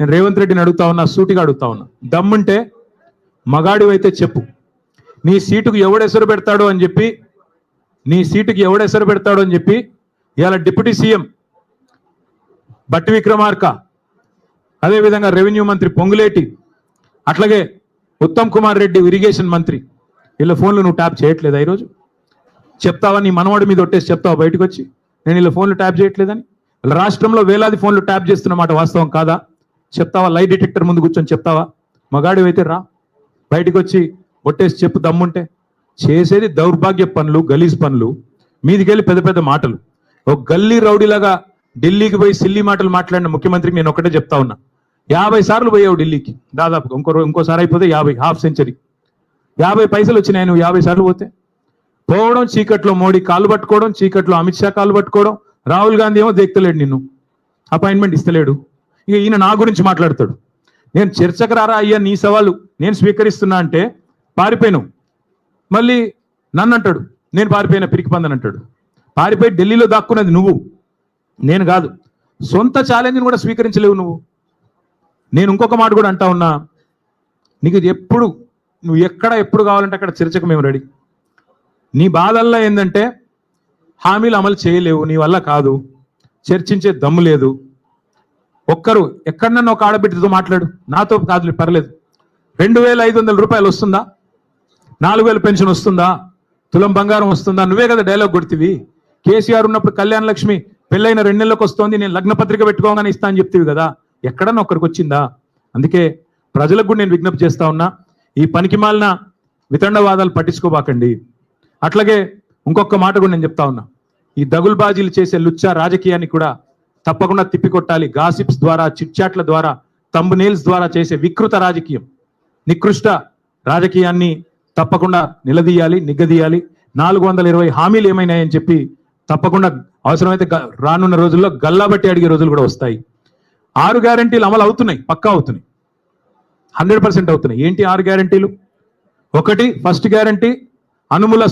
నేను రేవంత్ రెడ్డిని అడుగుతా ఉన్నా సూటిగా అడుగుతా ఉన్నా. దమ్ముంటే మగాడివైతే చెప్పు. నీ సీటుకు ఎవడెసరు పెడతాడు అని చెప్పి నీ సీటుకి ఎవడెసరు పెడతాడు అని చెప్పి ఇవాళ డిప్యూటీ సీఎం బట్టి విక్రమార్క అదేవిధంగా రెవెన్యూ మంత్రి పొంగులేటి అట్లాగే ఉత్తమ్ కుమార్ రెడ్డి ఇరిగేషన్ మంత్రి వీళ్ళ ఫోన్లు నువ్వు ట్యాప్ చేయట్లేదా ఈరోజు? చెప్తావా? నీ మనవాడి మీద ఒట్టేసి చెప్తావా బయటకు వచ్చి నేను వీళ్ళ ఫోన్లు ట్యాప్ చేయట్లేదని? రాష్ట్రంలో వేలాది ఫోన్లు ట్యాప్ చేస్తున్నమాట వాస్తవం కాదా? చెప్తావా? లై డిటెక్టర్ ముందు కూర్చొని చెప్తావా? మగాడివైతే రా. బయటకు వచ్చి ఒట్టేసి చెప్పు దమ్ముంటే. చేసేది దౌర్భాగ్య పనులు గలీజ్ పనులు. మీదికెళ్ళి పెద్ద పెద్ద మాటలు. ఒక గల్లీ రౌడీలాగా ఢిల్లీకి పోయి సిల్లీ మాటలు మాట్లాడిన ముఖ్యమంత్రికి నేను ఒకటే చెప్తా ఉన్నా. యాభై సార్లు పోయావు ఢిల్లీకి. దాదాపు ఇంకో ఇంకోసారి అయిపోతే యాభై హాఫ్ సెంచరీ. యాభై పైసలు వచ్చినాయి నువ్వు యాభై సార్లు పోతే. పోవడం చీకట్లో మోడీ కాళ్ళు పట్టుకోవడం చీకట్లో అమిత్ షా కాళ్ళు పట్టుకోవడం రాహుల్ గాంధీ ఏమో దేక్తలేడు నిన్ను. అపాయింట్మెంట్ ఇస్తలేడు. ఇక ఈయన నా గురించి మాట్లాడతాడు. నేను చర్చకు రారా అయ్యా నీ సవాలు నేను స్వీకరిస్తున్నా అంటే పారిపోయాను మళ్ళీ నన్ను అంటాడు నేను పారిపోయిన పిరికి పందని అంటాడు. పారిపోయి ఢిల్లీలో దాక్కున్నది నువ్వు. నేను కాదు. సొంత ఛాలెంజ్ని కూడా స్వీకరించలేవు నువ్వు. నేను ఇంకొక మాట కూడా అంటా ఉన్నా నీకు ఎప్పుడు నువ్వు ఎక్కడ ఎప్పుడు కావాలంటే అక్కడ చర్చకు మేము రెడీ. నీ బాధల్లో ఏంటంటే హామీలు అమలు చేయలేవు నీ వల్ల కాదు. చర్చించే దమ్ము లేదు. ఒక్కరు ఎక్కడన్నా ఒక ఆడబిడ్డతో మాట్లాడు. నాతో కాదు పర్లేదు. రెండు వేల ఐదు వందల రూపాయలు వస్తుందా? నాలుగు వేల పెన్షన్ వస్తుందా? తులం బంగారం వస్తుందా? నువ్వే కదా డైలాగ్ కొడుతీవి. కేసీఆర్ ఉన్నప్పుడు కళ్యాణ లక్ష్మి పెళ్ళైన రెండు నెలలకు వస్తోంది నేను లగ్న పత్రిక పెట్టుకోగానే ఇస్తా అని చెప్తీవి కదా. ఎక్కడన్నా ఒక్కరికి వచ్చిందా? అందుకే ప్రజలకు కూడా నేను విజ్ఞప్తి చేస్తా ఉన్నా ఈ పనికి మాలిన వితండవాదాలు పట్టించుకోబాకండి. అట్లాగే ఇంకొక మాట కూడా నేను చెప్తా ఉన్నా. ఈ దగుల్బాజీలు చేసే లుచ్చా రాజకీయాన్ని కూడా తప్పకుండా తిప్పికొట్టాలి. గాసిప్స్ ద్వారా చిట్చాట్ల ద్వారా తంబు ద్వారా చేసే వికృత రాజకీయం. నికృష్ట రాజకీయాన్ని తప్పకుండా నిలదీయాలి నిగ్గదీయాలి. నాలుగు వందల ఇరవై హామీలు ఏమైనాయని చెప్పి తప్పకుండా అవసరమైతే రానున్న రోజుల్లో గల్లాబట్టి అడిగే రోజులు కూడా వస్తాయి. ఆరు గ్యారంటీలు అమలు అవుతున్నాయి పక్కా అవుతున్నాయి. హండ్రెడ్ పర్సెంట్ అవుతున్నాయి. ఏంటి ఆరు గ్యారంటీలు? ఒకటి ఫస్ట్ గ్యారంటీ అనుముల